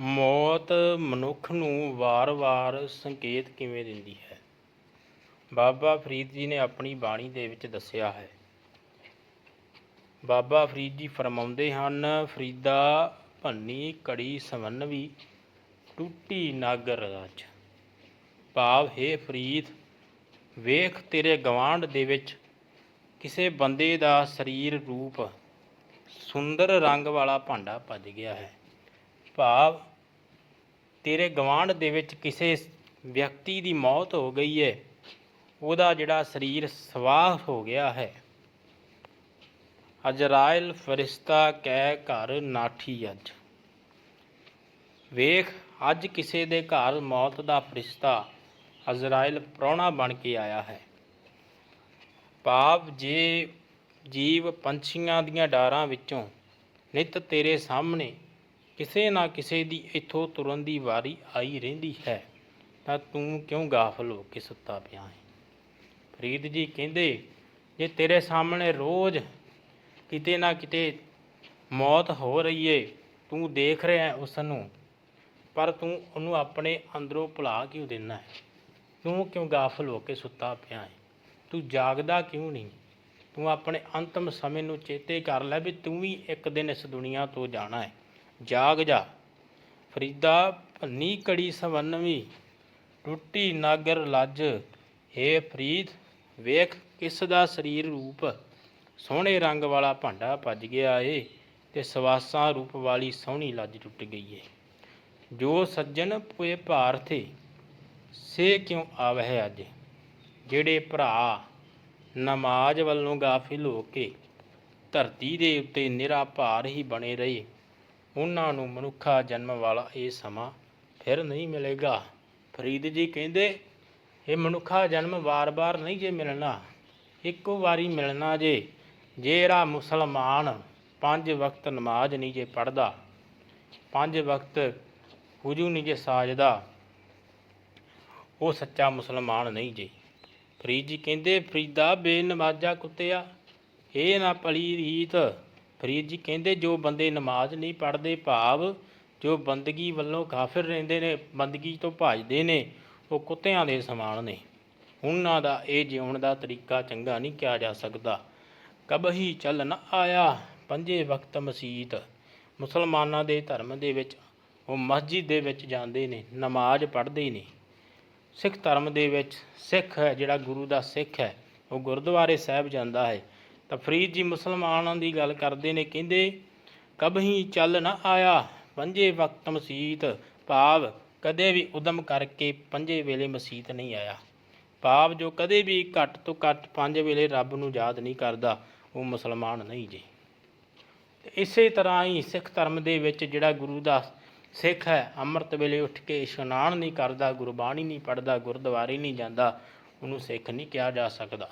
ਮੌਤ ਮਨੁੱਖ ਨੂੰ ਵਾਰ-ਵਾਰ ਸੰਕੇਤ ਕਿਵੇਂ ਦਿੰਦੀ ਹੈ? ਬਾਬਾ ਫਰੀਦ ਜੀ ਨੇ ਆਪਣੀ ਬਾਣੀ ਦੇ ਵਿੱਚ ਦੱਸਿਆ ਹੈ। ਬਾਬਾ ਫਰੀਦ ਜੀ ਫਰਮਾਉਂਦੇ ਹਨ, ਫਰੀਦਾ ਭੰਨੀ ਕੜੀ ਸਵੰਨਵੀ ਟੁੱਟੀ ਨਾਗਰ ਰਾਜ। ਭਾਵ, ਹੈ ਫਰੀਦ, ਵੇਖ ਤੇਰੇ ਗਵਾਂਢ ਦੇ ਵਿੱਚ ਕਿਸੇ ਬੰਦੇ ਦਾ ਸਰੀਰ ਰੂਪ ਸੁੰਦਰ ਰੰਗ ਵਾਲਾ ਭਾਂਡਾ ਭੱਜ ਗਿਆ ਹੈ। ਭਾਵ ਤੇਰੇ ਗਵਾਂਢ ਦੇ ਵਿੱਚ ਕਿਸੇ ਵਿਅਕਤੀ ਦੀ ਮੌਤ ਹੋ ਗਈ ਹੈ ਉਹਦਾ ਜਿਹੜਾ ਸਰੀਰ ਸਵਾਹ ਹੋ ਗਿਆ ਹੈ। ਅਜਰਾਇਲ ਫਰਿਸ਼ਤਾ ਕਹਿ ਘਰ ਨਾਠੀ ਅੱਜ। ਵੇਖ, ਅੱਜ ਕਿਸੇ ਦੇ ਘਰ ਮੌਤ ਦਾ ਫਰਿਸ਼ਤਾ ਅਜ਼ਰਾਇਲ ਪ੍ਰਾਹੁਣਾ ਬਣ ਕੇ ਆਇਆ ਹੈ। ਭਾਵ ਜੇ ਜੀਵ ਪੰਛੀਆਂ ਦੀਆਂ ਡਾਰਾਂ ਵਿੱਚੋਂ ਨਿਤ ਤੇਰੇ ਸਾਹਮਣੇ ਕਿਸੇ ਨਾ ਕਿਸੇ ਦੀ ਇੱਥੋਂ ਤੁਰਨ ਦੀ ਵਾਰੀ ਆਈ ਰਹਿੰਦੀ ਹੈ। ਤਾਂ ਤੂੰ ਕਿਉਂ ਗਾਫਲ ਹੋ ਕੇ ਸੁੱਤਾ ਪਿਆ ਹੈ? ਫਰੀਦ ਜੀ ਕਹਿੰਦੇ, ਜੇ ਤੇਰੇ ਸਾਹਮਣੇ ਰੋਜ਼ ਕਿਤੇ ਨਾ ਕਿਤੇ ਮੌਤ ਹੋ ਰਹੀ ਏ, ਤੂੰ ਦੇਖ ਰਿਹਾ ਉਸ ਨੂੰ। ਪਰ ਤੂੰ ਉਹਨੂੰ ਆਪਣੇ ਅੰਦਰੋਂ ਭੁਲਾ ਕਿਉਂ ਦਿੰਦਾ ਹੈ? ਤੂੰ ਕਿਉਂ ਗਾਫਲ ਹੋ ਕੇ ਸੁੱਤਾ ਪਿਆ ਹੈ? ਤੂੰ ਜਾਗਦਾ ਕਿਉਂ ਨਹੀਂ? ਤੂੰ ਆਪਣੇ ਅੰਤਮ ਸਮੇਂ ਨੂੰ ਚੇਤੇ ਕਰ ਲੈ ਵੀ ਤੂੰ ਵੀ ਇੱਕ ਦਿਨ ਇਸ ਦੁਨੀਆ ਤੋਂ ਜਾਣਾ ਹੈ। ਜਾਗ ਜਾ। ਫਰੀਦਾ ਭੰਨੀ ਕੜੀ ਸਵੰਨਵੀ ਟੁੱਟੀ ਨਾਗਰ ਲੱਜ। ਹੇ ਫਰੀਦ, ਵੇਖ ਕਿਸ ਦਾ ਸਰੀਰ ਰੂਪ। ਸੋਹਣੇ ਰੰਗ ਵਾਲਾ ਭਾਂਡਾ ਭੱਜ ਗਿਆ ਏ, ਤੇ ਸਵਾਸਾਂ ਰੂਪ ਵਾਲੀ ਸੋਹਣੀ ਲੱਜ ਟੁੱਟ ਗਈ ਏ। ਜੋ ਸੱਜਣ ਪੁਏ ਭਾਰਥੇ ਸੇ ਕਿਉਂ ਆਵਹਿ ਅੱਜ? ਜਿਹੜੇ ਭਰਾ ਨਮਾਜ਼ ਵੱਲੋਂ ਗਾਫਿਲ ਹੋ ਕੇ ਧਰਤੀ ਦੇ ਉੱਤੇ ਨਿਰਾ ਭਾਰ ਹੀ ਬਣੇ ਰਹੇ ਉਹਨਾਂ ਨੂੰ ਮਨੁੱਖਾ ਜਨਮ ਵਾਲਾ ਇਹ ਸਮਾਂ ਫਿਰ ਨਹੀਂ ਮਿਲੇਗਾ। ਫਰੀਦ ਜੀ ਕਹਿੰਦੇ, ਇਹ ਮਨੁੱਖਾ ਜਨਮ ਵਾਰ-ਵਾਰ ਨਹੀਂ ਜੇ ਮਿਲਣਾ, ਇੱਕੋ ਵਾਰੀ ਮਿਲਣਾ ਜੇ। ਜਿਹੜਾ ਮੁਸਲਮਾਨ ਪੰਜ ਵਕਤ ਨਮਾਜ਼ ਨਹੀਂ ਜੇ ਪੜਦਾ ਪੰਜ ਵਕਤ ਹੁਜੂ ਨਹੀਂ ਜੇ ਸਾਜਦਾ, ਉਹ ਸੱਚਾ ਮੁਸਲਮਾਨ ਨਹੀਂ ਜੇ। ਫਰੀਦ ਜੀ ਕਹਿੰਦੇ, ਫਰੀਦਾ ਬੇਨਮਾਜ਼ਾ ਕੁੱਤਿਆ, ਇਹ ਨਾ ਪਲੀ ਰੀਤ ਫਰੀਦ ਜੀ ਕਹਿੰਦੇ ਜੋ ਬੰਦੇ ਨਮਾਜ਼ ਨਹੀਂ ਪੜ੍ਹਦੇ ਭਾਵ ਜੋ ਬੰਦਗੀ ਵੱਲੋਂ ਕਾਫਿਰ ਰਹਿੰਦੇ ਨੇ, ਬੰਦਗੀ ਤੋਂ ਭੱਜਦੇ ਨੇ, ਉਹ ਕੁੱਤਿਆਂ ਦੇ ਸਮਾਨ ਨੇ। ਉਹਨਾਂ ਦਾ ਇਹ ਜਿਉਣ ਦਾ ਤਰੀਕਾ ਚੰਗਾ ਨਹੀਂ ਕਿਹਾ ਜਾ ਸਕਦਾ। ਕਬਹੀ ਚੱਲ ਨਾ ਆਇਆ ਪੰਜੇ ਵਕਤ ਮਸੀਤ। ਮੁਸਲਮਾਨਾਂ ਦੇ ਧਰਮ ਦੇ ਵਿੱਚ, ਉਹ ਮਸਜਿਦ ਦੇ ਵਿੱਚ ਜਾਂਦੇ ਨੇ, ਨਮਾਜ਼ ਪੜ੍ਹਦੇ ਨੇ। ਸਿੱਖ ਧਰਮ ਦੇ ਵਿੱਚ ਸਿੱਖ ਹੈ ਜਿਹੜਾ ਗੁਰੂ ਦਾ ਸਿੱਖ ਹੈ, ਉਹ ਗੁਰਦੁਆਰੇ ਸਾਹਿਬ ਜਾਂਦਾ ਹੈ। ਤਾਂ ਫਰੀਦ ਜੀ ਮੁਸਲਮਾਨਾਂ ਦੀ ਗੱਲ ਕਰਦੇ ਨੇ, ਕਹਿੰਦੇ, ਕਬਹੀ ਚੱਲ ਨਾ ਆਇਆ, ਪੰਜੇ ਵਕਤ ਮਸੀਤ ਭਾਵ ਕਦੇ ਵੀ ਉਦਮ ਕਰਕੇ ਪੰਜੇ ਵੇਲੇ ਮਸੀਤ ਨਹੀਂ ਆਇਆ। ਭਾਵ ਜੋ ਕਦੇ ਵੀ ਘੱਟ ਤੋਂ ਘੱਟ ਪੰਜ ਵੇਲੇ ਰੱਬ ਨੂੰ ਯਾਦ ਨਹੀਂ ਕਰਦਾ, ਉਹ ਮੁਸਲਮਾਨ ਨਹੀਂ ਜੀ। ਇਸੇ ਤਰ੍ਹਾਂ ਹੀ ਸਿੱਖ ਧਰਮ ਦੇ ਵਿੱਚ ਜਿਹੜਾ ਗੁਰੂ ਦਾ ਸਿੱਖ ਹੈ, ਅੰਮ੍ਰਿਤ ਵੇਲੇ ਉੱਠ ਕੇ ਇਸ਼ਨਾਨ ਨਹੀਂ ਕਰਦਾ, ਗੁਰਬਾਣੀ ਨਹੀਂ ਪੜ੍ਹਦਾ, ਗੁਰਦੁਆਰੇ ਨਹੀਂ ਜਾਂਦਾ, ਉਹਨੂੰ ਸਿੱਖ ਨਹੀਂ ਕਿਹਾ ਜਾ ਸਕਦਾ।